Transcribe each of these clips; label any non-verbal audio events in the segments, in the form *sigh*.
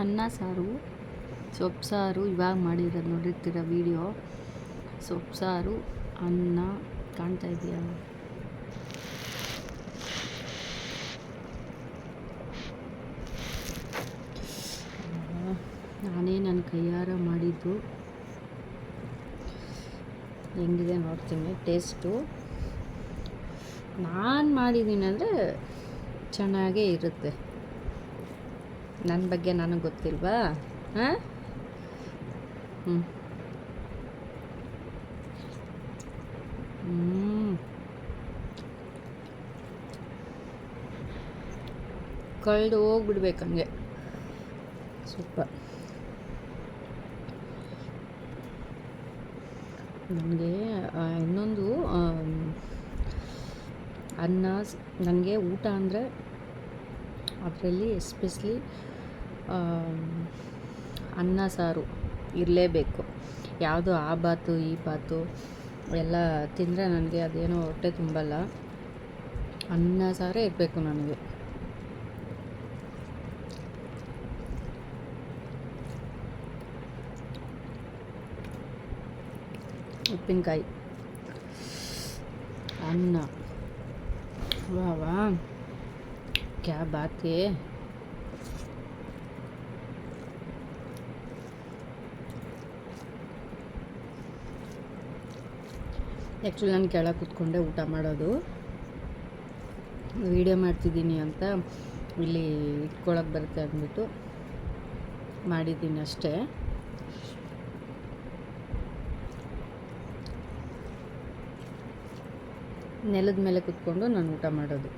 ಅನ್ನ, ಸಾರು, ಸೊಪ್ಪು ಸಾರು ಇವಾಗ ಮಾಡಿರೋದು ನೋಡಿರ್ತೀರ ವೀಡಿಯೋ ಸೊಪ್ಪು ಸಾರು, ಅನ್ನ ಕಾಣ್ತಾ ಇದೆಯಾ? ನಾನೇ ನನ್ನ ಕೈಯಾರ ಮಾಡಿದ್ದು. ಹೆಂಗಿದೆ ನೋಡ್ತೀನಿ, ಟೇಸ್ಟು. ನಾನು ಮಾಡಿದ್ದೀನಿ ಅಂದರೆ ಚೆನ್ನಾಗೇ ಇರುತ್ತೆ. ನನ್ನ ಬಗ್ಗೆ ನನಗೆ ಗೊತ್ತಿಲ್ವಾ? ಹಾಂ? ಹ್ಞೂ ಕಳೆದು ಹೋಗ್ಬಿಡ್ಬೇಕು ಹಂಗೆ. ಸ್ವಲ್ಪ ನನಗೆ ಇನ್ನೊಂದು ಅನ್ನ ನನಗೆ ಊಟ ಅಂದರೆ ಅದರಲ್ಲಿ ಎಸ್ಪೆಷಲಿ ಅನ್ನ, ಸಾರು ಇರಲೇಬೇಕು. ಯಾವುದು ಆ ಬಾತು, ಈ ಬಾತು ಎಲ್ಲ ತಿಂದರೆ ನನಗೆ ಅದೇನೋ ಹೊಟ್ಟೆ ತುಂಬಲ್ಲ. ಅನ್ನ, ಸಾರೇ ಇರಬೇಕು ನನಗೆ. ಉಪ್ಪಿನಕಾಯಿ. ಅನ್ನ. ವಾ ವಾ ಕ್ಯಾ ಬಾತ್ ಹೇ ಆ್ಯಕ್ಚುಲಿ ನಾನು ಕೆಳಗೆ ಕೂತ್ಕೊಂಡೆ ಊಟ ಮಾಡೋದು. ವೀಡಿಯೋ ಮಾಡ್ತಿದ್ದೀನಿ ಅಂತ ಇಲ್ಲಿ ಇಟ್ಕೊಳಕ್ಕೆ ಬರುತ್ತೆ ಅಂದ್ಬಿಟ್ಟು ಮಾಡಿದ್ದೀನಿ ಅಷ್ಟೇ. ನೆಲದ ಮೇಲೆ ಕುತ್ಕೊಂಡು ನಾನು ಊಟ ಮಾಡೋದು.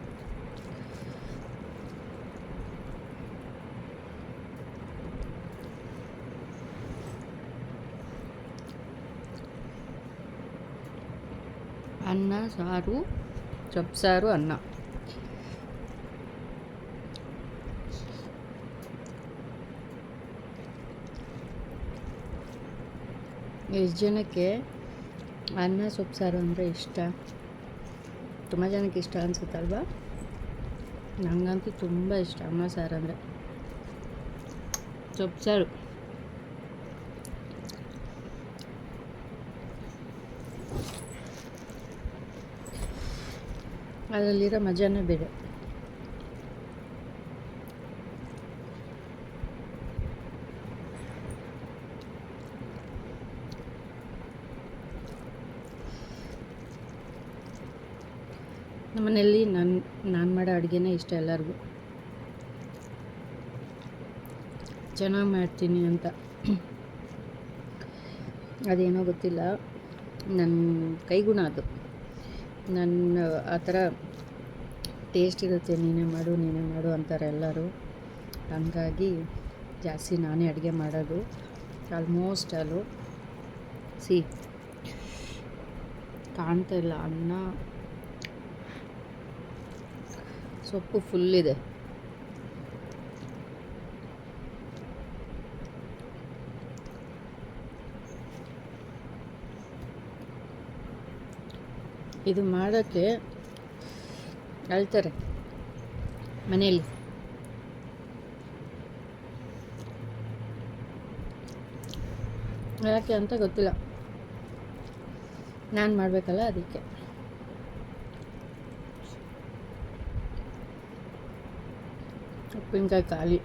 ಅನ್ನ ಸಾರು ಸೊಪ್ಪು ಸಾರು ಅನ್ನ ಎಷ್ಟು ಜನಕ್ಕೆ ಅನ್ನ ಸೊಪ್ಪು ಸಾರು ಅಂದರೆ ಇಷ್ಟ ತುಂಬ ಜನಕ್ಕೆ ಇಷ್ಟ ಅನಿಸುತ್ತಲ್ವಾ ನನಗಂತೂ ತುಂಬ ಇಷ್ಟ ಅನ್ನ ಸಾರು ಅಂದರೆ ಸೊಪ್ಪು ಸಾರು ಅದರಲ್ಲಿರೋ ಮಜಾನೇ ಬೇರೆ. ನಮ್ಮನೆಯಲ್ಲಿ ನಾನು ನಾನು ಮಾಡೋ ಅಡುಗೆನೇ ಇಷ್ಟ ಎಲ್ಲರಿಗೂ. ಚೆನ್ನಾಗಿ ಮಾಡ್ತೀನಿ ಅಂತ. ಅದೇನೋ ಗೊತ್ತಿಲ್ಲ. ನನ್ನ ಕೈಗುಣ ಅದು. ನನ್ನ, ಆ ಥರ ಟೇಸ್ಟ್ ಇರುತ್ತೆ, ನೀನೇ ಮಾಡು ನೀನೇ ಮಾಡು ಅಂತಾರೆ ಎಲ್ಲರೂ. ಹಂಗಾಗಿ ಜಾಸ್ತಿ ನಾನೇ ಅಡುಗೆ ಮಾಡೋದು. ಆಲ್ಮೋಸ್ಟ್ ಅಲ್ಲೂ. ಸಿ, ಕಾಣ್ತಾ ಇಲ್ಲ, ಅನ್ನ. ಸೊಪ್ಪು ಫುಲ್ ಇದೆ ಮಾಡೋಕ್ಕೆ ಅಳ್ತಾರೆ ಮನೆಯಲ್ಲಿ. ಯಾಕೆ ಅಂತ ಗೊತ್ತಿಲ್ಲ. ನಾನು ಮಾಡಬೇಕಲ್ಲ ಅದಕ್ಕೆ. ಉಪ್ಪಿನಕಾಯಿ ಖಾಲಿ.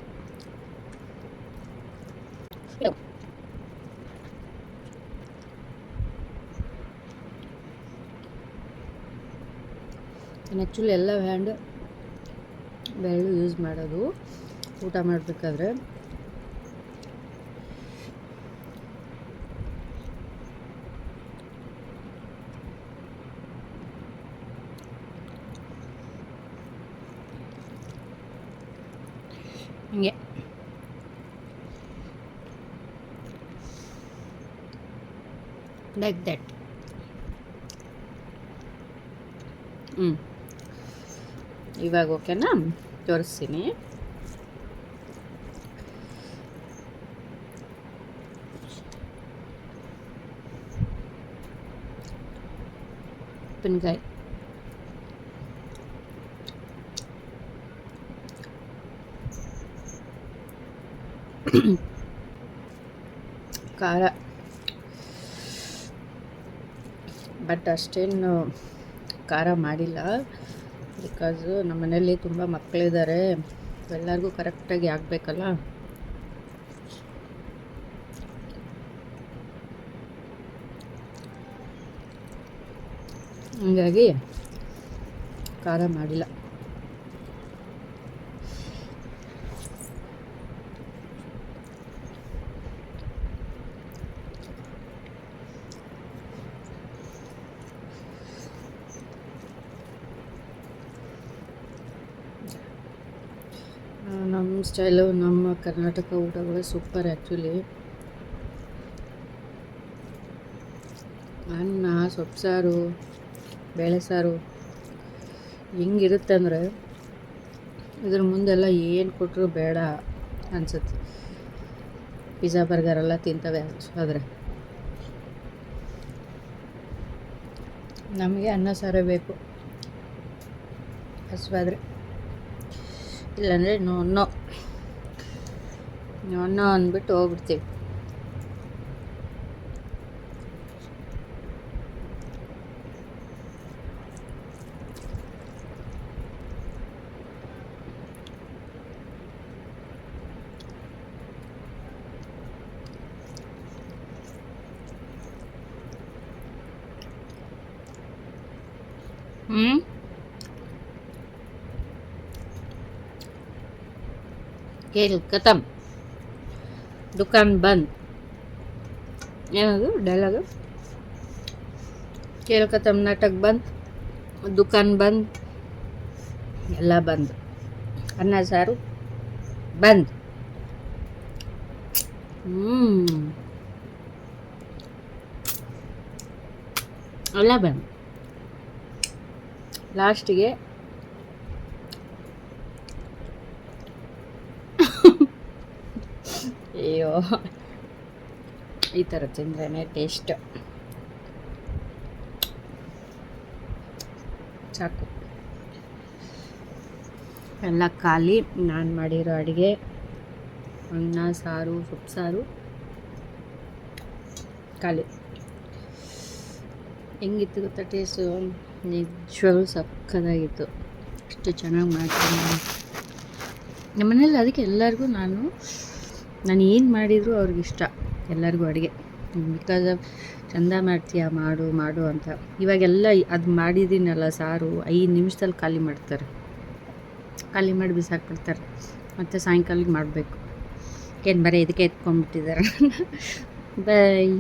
ಆ್ಯಕ್ಚುಲಿ ಎಲ್ಲ ಹ್ಯಾಂಡ್ ಬೆಳ್ಳು ಯೂಸ್ ಮಾಡೋದು. ಊಟ ಮಾಡಬೇಕಾದ್ರೆ. ಹಿಂಗೆ. ಲೈಕ್ ದಟ್ ಹ್ಞೂ ಇವಾಗ ಓಕೆನಾ? ತೋರಿಸ್ತೀನಿ. ಉಪ್ಪಿನಕಾಯಿ *coughs* ಖಾರ. ಬಟ್ ಅಷ್ಟೇನು ಖಾರ ಮಾಡಿಲ್ಲ. ಬಿಕಾಸ್ ನಮ್ಮ ಮನೇಲಿ ತುಂಬ ಮಕ್ಕಳಿದ್ದಾರೆ ಎಲ್ಲರಿಗೂ ಕರೆಕ್ಟಾಗಿ ಆಗಬೇಕಲ್ಲ? ಹಂಗಾಗಿ ಖಾರ ಮಾಡಿಲ್ಲ ಆ, ನಮ್ಮ ಸ್ಟೈಲು ನಮ್ಮ ಕರ್ನಾಟಕ ಊಟಗಳು ಸೂಪರ್ ಆ್ಯಕ್ಚುಲಿ ಅನ್ನ, ಸೊಪ್ಪು ಸಾರು, ಬೇಳೆ ಸಾರು ಹೆಂಗಿರುತ್ತೆ ಅಂದರೆ ಇದ್ರ ಮುಂದೆಲ್ಲ ಏನು ಕೊಟ್ಟರು ಬೇಡ ಅನ್ಸುತ್ತೆ. ಪಿಜ್ಜಾ ಬರ್ಗರ್ ಎಲ್ಲ ತಿಂತವೆ ಆದರೆ. ನಮಗೆ ಅನ್ನ, ಸಾರೇ ಬೇಕು. ಹಸುವಾದರೆ. ಇಲ್ಲಾಂದರೆ ನೋ ನೋ. ಅನ್ನ ಅಂದ್ಬಿಟ್ಟು ಹೋಗ್ಬಿಡ್ತೀವಿ ಹ್ಞೂ ಕೇಳು ಕತಮ್ ದುಕಾನ್ ಬಂದ್. ಏನದು ಡೈಲಾಗು ಕೇಳ್ಕ ತಮಿಳ್ನಾಟಕ್ಕೆ ಬಂದು, ದುಕಾನ್ ಬಂದ್, ಎಲ್ಲ ಬಂದ್. ಅನ್ನ ಸಾರು ಬಂದ್. ಹ್ಞೂ ಎಲ್ಲ ಬಂದ್. ಲಾಸ್ಟಿಗೆ *laughs* ಈ ಥರ ತಿಂದ್ರೇ ಟೇಸ್ಟ್ ಸಾಕು. ಎಲ್ಲ ಖಾಲಿ. ನಾನು ಮಾಡಿರೋ ಅಡುಗೆ, ಅನ್ನ, ಸಾರು, ಸೊಪ್ಪು ಸಾರು, ಖಾಲಿ. ಹೆಂಗಿತ್ತು ಗೊತ್ತಾ ಟೇಸ್ಟು ನಿಜವಾಗ್ಲೂ ಸಕ್ಕದಾಗಿತ್ತು ಅಷ್ಟು ಚೆನ್ನಾಗಿ ಮಾಡ್ತೀನಿ ನಮ್ಮನೇಲಿ ಅದಕ್ಕೆ ಎಲ್ಲರಿಗೂ ನಾನು ನಾನು ಏನು ಮಾಡಿದರೂ ಅವ್ರಿಗಿಷ್ಟ. ಎಲ್ಲರಿಗೂ ಅಡುಗೆ. ಬಿಕಾಸ್ ಚಂದ ಮಾಡ್ತೀಯ ಮಾಡು ಮಾಡು ಅಂತ. ಇವಾಗೆಲ್ಲ ಅದು ಮಾಡಿದ್ದೀನಲ್ಲ ಸಾರು, ಐದು ನಿಮಿಷದಲ್ಲಿ ಖಾಲಿ ಮಾಡ್ತಾರೆ. ಖಾಲಿ ಮಾಡಿ ಬಿಸಾಕ್ಬಿಡ್ತಾರೆ. ಮತ್ತು ಸಾಯಂಕಾಲಕ್ಕೆ ಮಾಡಬೇಕು. ಏನು ಬರೀ ಇದಕ್ಕೆ ಎತ್ಕೊಂಡ್ಬಿಟ್ಟಿದ್ದಾರೆ. *laughs* ಬಾಯ್